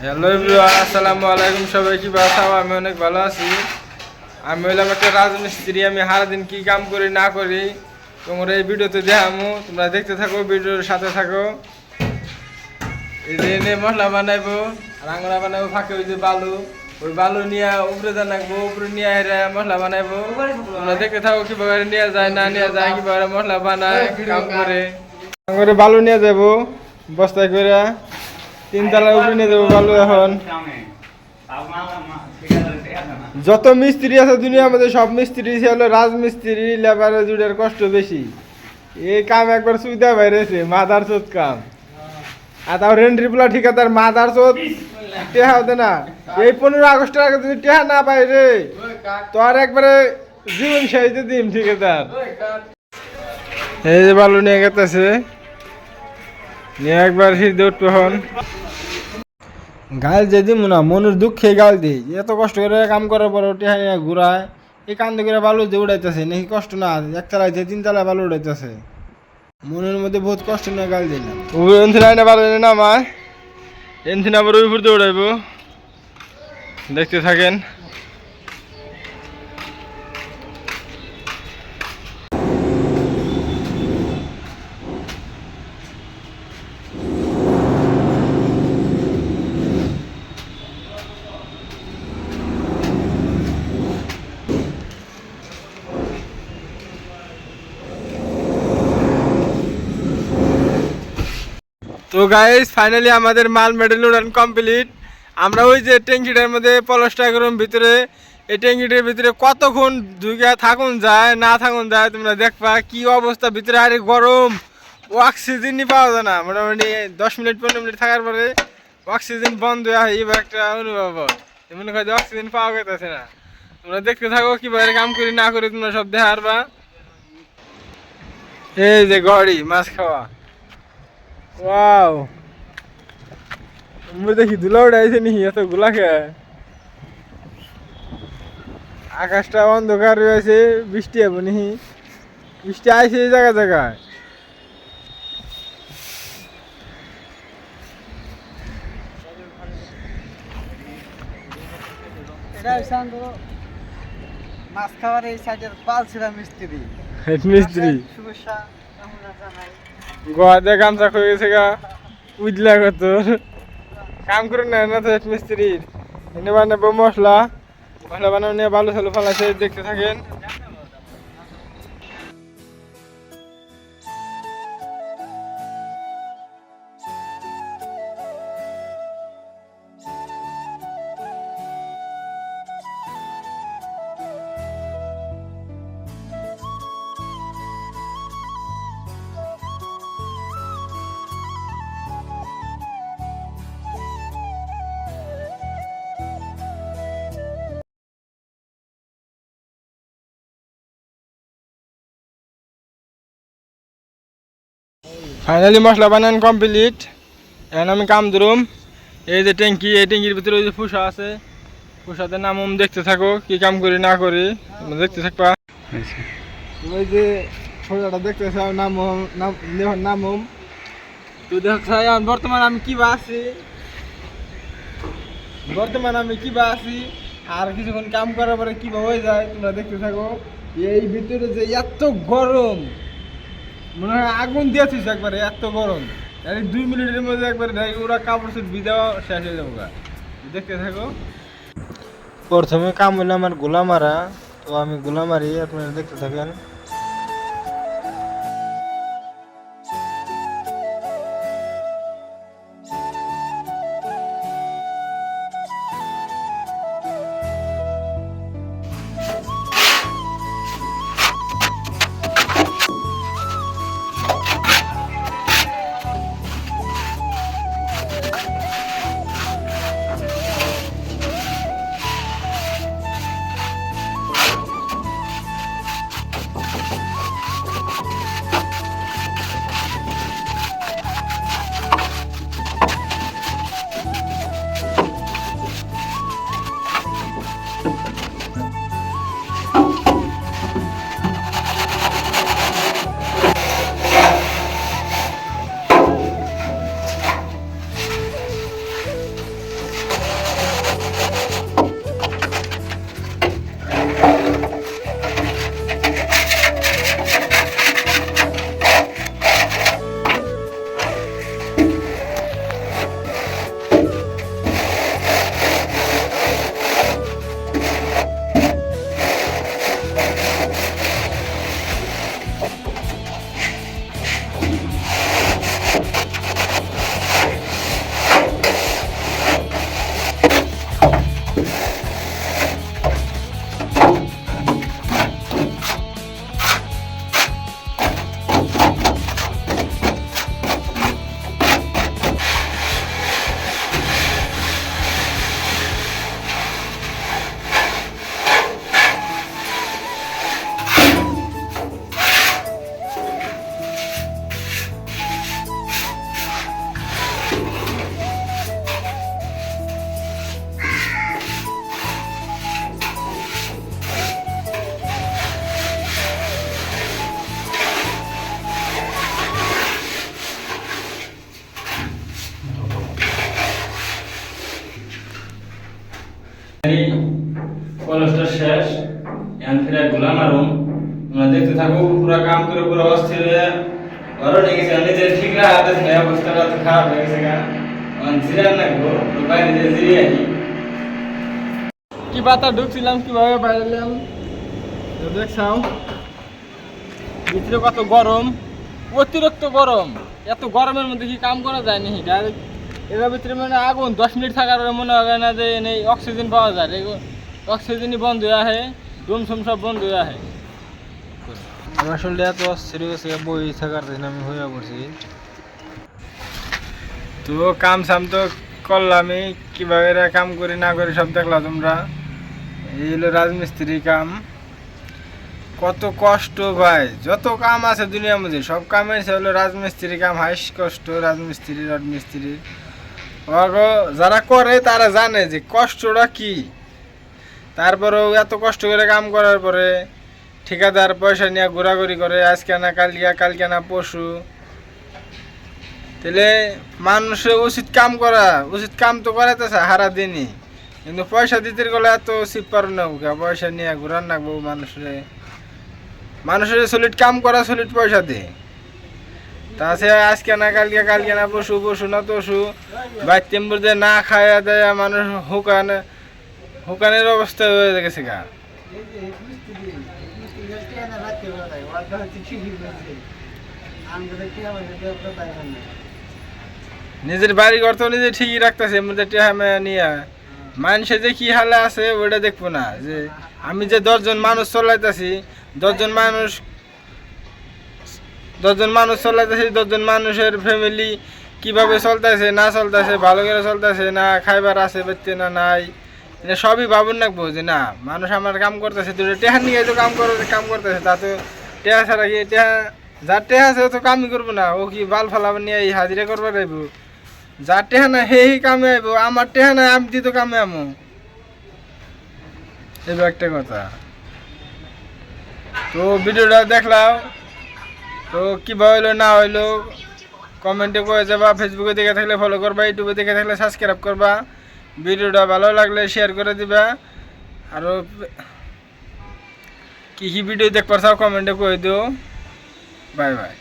Hello আসসালামু আলাইকুম সবাই কি বাসাও আমি অনেক ভালো আছি। আমি হইলাম একটা রাজমিস্ত্রি আমি সারাদিন কি কাম করি, না করি, তোমরা এই ভিডিওতে দেখামু। তোমরা দেখতে থাকো, ভিডিওর সাথে থাকো। এই যে মশলা বানাইবো রাঙ্গনা বানাবো ফাঁকে ওই যে বালু। ওই বালু নিয়ে উপরে জানাব উপরে নিয়ে হেরে মশলা বানাইবো। তোমরা দেখতে থাকো কীভাবে নিয়ে যায়, না নিয়ে যায়, কীভাবে মশলা বানায়, কাম করে। বালু নিয়ে যাব, বস্তায় করে তিনতলা উপরে নিয়ে যাব বালু এখন। যত মিস্ত্রি আছে দুনিয়ার মধ্যে সব মিস্ত্রি হলো রাজমিস্ত্রি লেবারের জুড়ের কষ্ট বেশি। এই কাম একবার সুবিধা বাইরেছে মাদার চোদ কাম। আর তাও রেন্ট্রি পোলা ঠিকাদার মাদার চোদ টেহা হতে না। এই পনেরো আগস্টের আগে যদি টেহা না পাই রে তোর একবারে জীবন সাহিত্য দিন ঠিকাদার এই যে বালু নিয়ে গেতেছে। নিয়ে একবার হিরদে উঠবে হন। গাল যে দিম না মনের দুঃখে গাল দিই এত কষ্ট করে কাম করার পর ওটি ঘুরায়। এই কান্দে করে বালু যে উড়াইতেছে নাকি কষ্ট না এক তলায় যে তিন তলায় বালু উড়াইতেছে। মনের মধ্যে বহুত কষ্ট নিয়ে গাল দিলাম। এনথিনা বালু না আমার এনথিনা আবার ফুটতে উড়াইব। দেখতে থাকেন। তো গাইজ ফাইনালি আমাদের মাল মেডেল উড়ান কমপ্লিট আমরা ওই যে ট্যাঙ্কিটার মধ্যে পলসটা করুন ভিতরে, এই ট্যাঙ্কিটার ভিতরে কতক্ষণ ঢুকে থাকুন যায়, না থাকুন যায়, তোমরা দেখবা কি অবস্থা, ভিতরে আরে গরম। অক্সিজেনই পাওয়া যায় না, মোটামুটি দশ মিনিট, পনেরো মিনিট থাকার পরে অক্সিজেন বন্ধ হয়ে এবার একটা অনুভব। মনে যে অক্সিজেন পাওয়া গেছে না। তোমরা দেখতে থাকো, কীভাবে কাম করি, না করি তোমরা সব দেখার বা এই যে গড়ি, মাছ খাওয়া। ওয়াও আমরা দেখি দুলা উড়াইছে নি এতগুলা খেয়ে আকাশটা অন্ধকার রয়েছে বৃষ্টি হবে নি বৃষ্টি আইছে এই জায়গা জায়গায় মাছ খাওয়ার এই সাইডের পালছিলাম মিস্ত্রি হেড মিস্ত্রি শুভেচ্ছা আমরা জানাই গোয়াতে গামছা হয়ে গেছে গা। উজলা কত। কাম করে না না তো মিস্ত্রির। এনে বানাবো মশলা। মশলা বানানো নিয়ে ভালো সালো ফালাছে দেখতে থাকেন। ফাইনালি মশলা বানান কমপ্লিট এখন আমি কাম ধরুম। এই যে ট্যাঙ্কি এই ট্যাঙ্কির ভিতরে ওই যে ফুসা আছে। ফুসাতে নামুম দেখতে থাকো কি কাম করি না করি। দেখতে থাকবা। ওই যে ফুসাটা দেখতেছ নামুম নাম নামুম তুই দেখছ এখন বর্তমান আমি কি বা আছি? বর্তমান আমি কি বা আছি? আর কিছুক্ষণ কাম করার পরে কি বা হয়ে যায় তোমরা দেখতে থাকো। এই ভিতরে যে এত গরম মনে হয় আগুন দিয়েছিস একবারে, এত গরম। এই দুই মিনিটের মধ্যে একবারে ওরা কাপড় সুট বিদাও শেষ হয়ে যাব দেখতে থাকো। প্রথমে কাম হলো আমার গোলামারা তো আমি গোলা মারি, আপনারা দেখতে থাকেন। পুরো কাম করে পুরো অস্থির হয়ে ঘরে গেছে নিজের ঠিক না অবস্থাটা তো খারাপ হয়ে গেছে গা। আমার জিরান লাগবো বাইরে যে জিরিয়ে আনি। কি পাতা ঢুকছিলাম, কীভাবে বাইরে এলাম? দেখছাও, ভিতরে কত গরম, অতিরিক্ত গরম। এত গরমের মধ্যে কি কাম করা যায় নি ডাইরেক্ট এর ভিতরে মানে আগুন, দশ মিনিট থাকার মনে হয় না যে অক্সিজেন পাওয়া যায়। অক্সিজেনই বন্ধ হয়ে আহে ডুম সব বন্ধ হয়ে আহে আমার আসলে এত অস্থির গেছে, বই থাকার আমি হয়ে পড়ছি। তো কাম সাম তো করলামই, কীভাবে এরা কাম করি না করি সব দেখলা তোমরা। এই হলো রাজমিস্ত্রি কাম। কত কষ্ট ভাই, যত কাম আছে দুনিয়ার মধ্যে, সব কামের সে হলো রাজমিস্ত্রি কাম, হাইস কষ্ট, রাজমিস্ত্রি ওগো যারা করে তারা জানে যে কষ্টটা কি। তারপরেও এত কষ্ট করে কাম করার পরে ঠিকাদার পয়সা নিয়ে ঘোরাঘুরি করে, আজকে না কালকে কালকে না পশু তাহলে মানুষের উচিত কাম করা, উচিত কাম তো করাইতেছে হারা দিনই কিন্তু পয়সা দিতে গেলে এত পারো না পয়সা নিয়ে ঘুরান নাকবো মানুষের মানুষের সলিড কাম করা সলিড পয়সা দে। তাছাড়া আজকে না কালকে কালকে না পশু পশু না তশু বাইতেম বলতে না খায়া দেয় মানুষ হুকান, হুকানের অবস্থা হয়ে গেছে গা। নিজের বাড়ি ঘর তো নিজে ঠিকই রাখতেছে মধ্যে টেহামে নিয়ে। মানুষে যে কি হালে আছে ওটা দেখব না। যে আমি যে দশজন মানুষ চলাইতেছি, দশজন মানুষ দশজন মানুষ চলাইতেছি, দশজন মানুষের ফ্যামিলি কীভাবে চলতেছে, না চলতেছে, ভালো করে চলতেছে, না খাইবার আছে বেচতে না নাই। এটা সবই ভাবুন রাখব যে না। মানুষ আমার কাম করতেছে, দুটো টেহা নিয়ে তো কাম করে কাম করতেছে, তা তো টেহা ছাড়া কি টেহা যার টেহা আছে ও তো কামই করব না, ও কি বাল ফালাবার নিয়ে এই হাজিরা করবার যাইব যার টেহা না হে কামে আইব, আমার টেহা নাই, আমি তো কামে আমো। একটা কথা। তো ভিডিওটা দেখলাম, তো কীভাবে হইল, না হইল, কমেন্টে করে যাবা ফেসবুকে দেখে থাকলে ফলো করবা ইউটিউবে দেখে থাকলে সাবস্ক্রাইব করবা। ভিডিওটা ভালো লাগলে শেয়ার করে দিবা। আরও কি কি ভিডিও দেখবার চাও কমেন্টে করে দিও। Bye bye